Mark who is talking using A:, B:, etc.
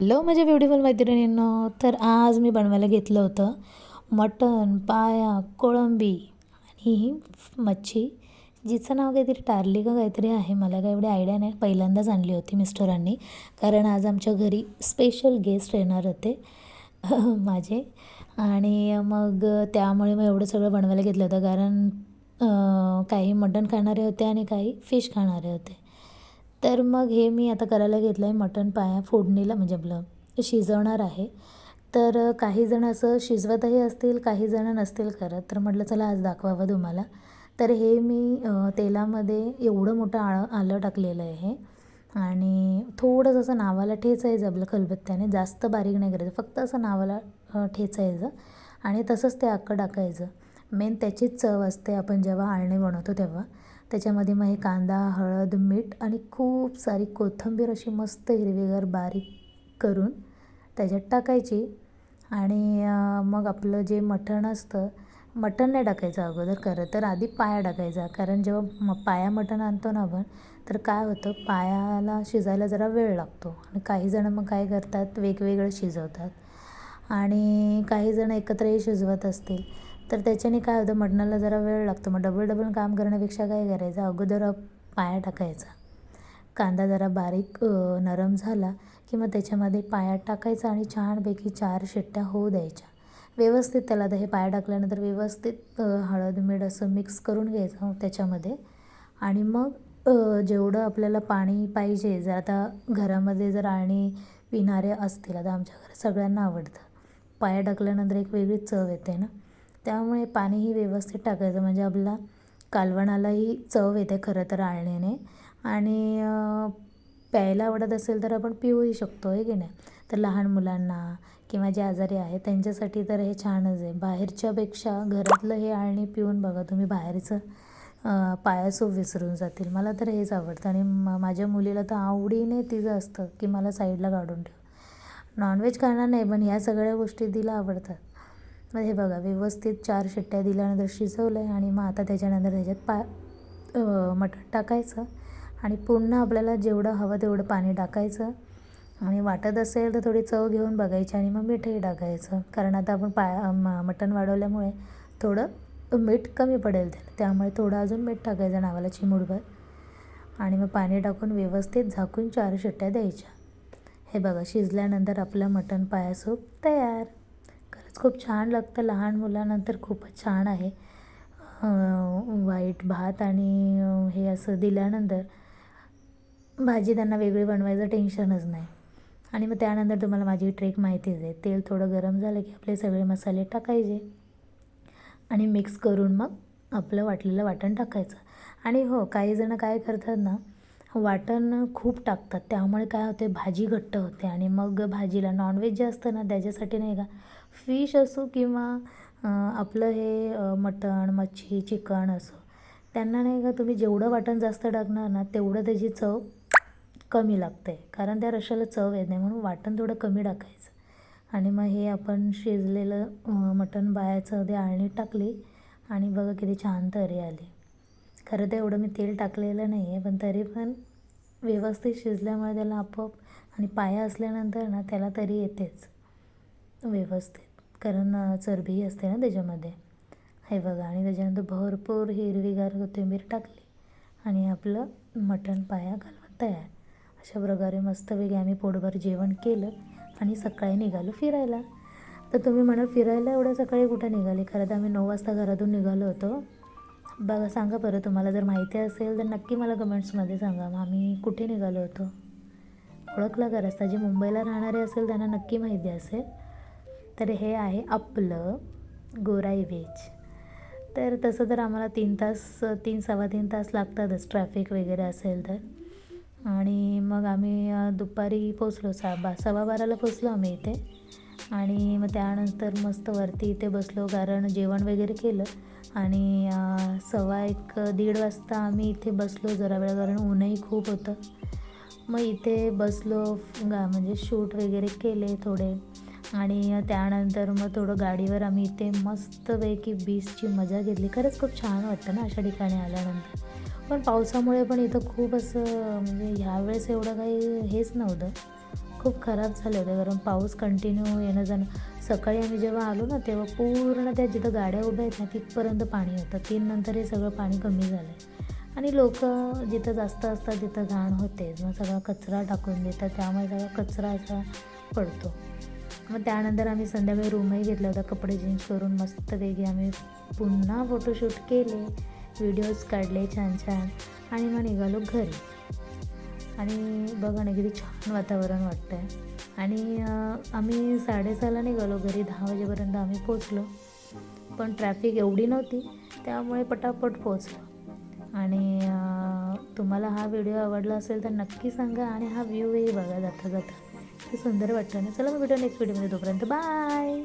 A: Hello माझ्या beautiful मैत्रिणींनो तर आज मी बनवायला घेतलं होतं मटण पाया कोळंबी आणि मच्छी जिचं नाव काहीतरी टारली का काहीतरी आहे मला काय एवढी आयडिया नाही. पहिल्यांदाच आणली होती मिस्टरांनी कारण आज आमच्या घरी स्पेशल गेस्ट येणार होते माझे. आणि मग त्यामुळे मग एवढं सगळं बनवायला घेतलं होतं कारण काही मटण खाणारे होते आणि काही फिश खाणारे होते. तर मग हे मी आता करायला घेतलं आहे मटण पाया फोडणीला म्हणजे आपलं शिजवणार आहे. तर काही जण असं शिजवतही असतील काही जण नसतील करत. तर म्हटलं चला आज दाखवावं तुम्हाला. तर हे मी तेलामध्ये एवढं मोठं आळं आलं टाकलेलं आहे. हे आणि थोडंसं असं नावाला ठेचायचं आपलं खलबत्त्याने जास्त बारीक नाही करायचं. फक्त असं नावाला ठेचायचं आणि तसंच ते अख्खं टाकायचं. मेन त्याचीच चव असते आपण जेव्हा आळणी बनवतो तेव्हा. त्याच्यामध्ये मग हे कांदा हळद मीठ आणि खूप सारी कोथिंबीर अशी मस्त हिरवीगार बारीक करून त्याच्यात टाकायची. आणि मग आपलं जे मटण असतं मटण नाही टाकायचं अगोदर खरं तर आधी पाया टाकायचा. कारण जेव्हा म पाया मटण आणतो ना आपण तर काय होतं पायाला शिजायला जरा वेळ लागतो. आणि काही जणं मग काय करतात वेगवेगळं शिजवतात. आणि काही जणं एकत्रही शिजवत असतील. तर त्याच्याने काय होतं मटणाला जरा वेळ लागतो. मग डबल डबल काम करण्यापेक्षा काय करायचं अगोदर पाया टाकायचा. कांदा जरा बारीक नरम झाला की मग त्याच्यामध्ये पाया टाकायचा आणि छानपैकी चार शिट्ट्या होऊ द्यायच्या. व्यवस्थित त्याला हे पाया टाकल्यानंतर व्यवस्थित हळद मीठ असं मिक्स करून घ्यायचं हो त्याच्यामध्ये. आणि मग जेवढं आपल्याला पाणी पाहिजे जर आता घरामध्ये जर आळणी पिणारे असतील आता आमच्या घरात सगळ्यांना आवडतं. पाया टाकल्यानंतर एक वेगळीच चव येते ना. त्यामुळे पाणीही व्यवस्थित टाकायचं. म्हणजे आपला कालवणालाही चव येते खरं तर आळणीने. आणि प्यायला आवडत असेल तर आपण पिऊही शकतो आहे की नाही? तर लहान मुलांना किंवा जे आजारी आहेत त्यांच्यासाठी तर हे छानच आहे. बाहेरच्यापेक्षा घरातलं हे आळणी पिऊन बघा तुम्ही बाहेरचं अ, पाया विसरून जातील. मला तर हेच आवडतं. आणि म माझ्या मुलीला तर आवडीने तिचं असतं की मला साईडला काढून ठेव. नॉनव्हेज खाणार नाही पण ह्या सगळ्या गोष्टी तिला आवडतात. मग हे बघा व्यवस्थित चार शिट्ट्या दिल्यानंतर शिजवलं आहे आणि मग आता त्याच्यानंतर त्याच्यात पा मटण टाकायचं आणि पुन्हा आपल्याला जेवढं हवं तेवढं पाणी टाकायचं. आणि वाटत असेल तर थोडी चव घेऊन बघायची आणि मग मीठही टाकायचं. कारण आता आपण पाय म मटण वाढवल्यामुळे थोडं मीठ कमी पडेल त्याला. त्यामुळे थोडं अजून मीठ टाकायचं नावाला चिमूटभर आणि मग पाणी टाकून व्यवस्थित झाकून चार शिट्ट्या द्यायच्या. हे बघा शिजल्यानंतर आपलं मटण पाया सूप तयार. खरंच खूप छान लागतं. लहान मुलांनंतर खूपच छान आहे. व्हाईट भात आणि हे असं दिल्यानंतर भाजी त्यांना वेगळी बनवायचं टेन्शनच नाही. आणि मग त्यानंतर तुम्हाला माझी ट्रेक माहितीच आहे. तेल थोडं गरम झालं की आपले सगळे मसाले टाकायचे. आणि मिक्स करून मग आपलं वाटलेलं वाटण टाकायचं. आणि हो काही जणं काय करतात ना वाटण खूप टाकतात. त्यामुळे काय होते भाजी घट्ट होते आणि मग भाजीला नॉनव्हेज जे असतं ना त्याच्यासाठी नाही का फिश असो किंवा आपलं हे मटण मच्छी चिकन असो त्यांना नाही का तुम्ही जेवढं वाटण जास्त टाकणार ना तेवढं त्याची चव कमी लागते कारण त्या रशाला चव येत नाही म्हणून वाटण थोडं कमी टाकायचं. आणि मग हे आपण शिजलेलं मटण बायाचं ते आळणी टाकली आणि बघा किती छान तरी आली. खरं तर एवढं मी तेल टाकलेलं नाही आहे पण तरी पण व्यवस्थित शिजल्यामुळे त्याला आपोआप आणि पाया असल्यानंतर ना त्याला तरी येतेच. व्यवस्थित. कारण चरबी चरबीही असते ना त्याच्यामध्ये. हे बघा आणि त्याच्यानंतर भरपूर हिरवीगार कोथिंबीर टाकली आणि आपलं मटण पाया घालवत तयार. अशा प्रकारे मस्तपैकी आम्ही पोटभर जेवण केलं आणि सकाळी निघालो फिरायला. तर तुम्ही म्हणाल फिरायला एवढ्या सकाळी कुठं निघाली? खरं तर आम्ही नऊ वाजता घरातून निघालो होतो. बघा सांगा बरं तुम्हाला जर माहिती असेल तर नक्की मला कमेंट्समध्ये सांगा. मग आम्ही कुठे निघालो होतो? ओळखला का रस्ता? जे मुंबईला राहणारे असेल त्यांना नक्की माहिती असेल. तर हे आहे आपलं गोराई बीच तर तसं तर आम्हाला तीन तास तीन सव्वा तीन तास लागतातच ट्रॅफिक वगैरे असेल तर. आणि मग आम्ही दुपारी पोचलो सा बा सव्वा बाराला पोचलो आम्ही इथे. आणि मग त्यानंतर मस्त वरती इथे बसलो कारण जेवण वगैरे केलं. आणि सव्वा एक दीड वाजता आम्ही इथे बसलो जरा वेळ कारण ऊनही खूप होतं. मग इथे बसलो गा म्हणजे शूट वगैरे केले थोडे. आणि त्यानंतर मग थोडं गाडीवर आम्ही इथे मस्तपैकी बीचची मजा घेतली. खरंच खूप छान वाटतं ना अशा ठिकाणी आल्यानंतर. पण पावसामुळे पण इथं खूप असं म्हणजे ह्यावेळेस एवढं काही हेच नव्हतं. खूप खराब झाले होते. कारण पाऊस कंटिन्यू येणं जाणं. सकाळी आम्ही जेव्हा आलो ना तेव्हा पूर्ण त्या जिथं गाड्या उभ्या आहेत ना तिथपर्यंत पाणी होतं. तीन नंतर हे सगळं पाणी कमी झालं आहे आणि लोक जिथं जास्त असतात तिथं घाण होते. मग सगळा कचरा टाकून देतात. त्यामुळे सगळा कचरा असा पडतो. मग त्यानंतर आम्ही संध्याकाळी रूमही घेतला होता कपडे चेंज करून मस्तपैकी आम्ही पुन्हा फोटोशूट केले. व्हिडिओज काढले छान छान. आणि मग निघालो घरी. आणि बघा ना किती छान वातावरण वाटतं आहे आणि आम्ही साडेसहाला निघालो घरी दहा वाजेपर्यंत आम्ही पोचलो पण ट्रॅफिक एवढी नव्हती त्यामुळे पटापट पोचलो आणि तुम्हाला हा व्हिडिओ आवडला असेल तर नक्की सांगा आणि हा व्ह्यूही बघा जाता जाता. ते सुंदर वाटतं आणि चला मग भेटू नेक्स्ट व्हिडिओमध्ये तोपर्यंत बाय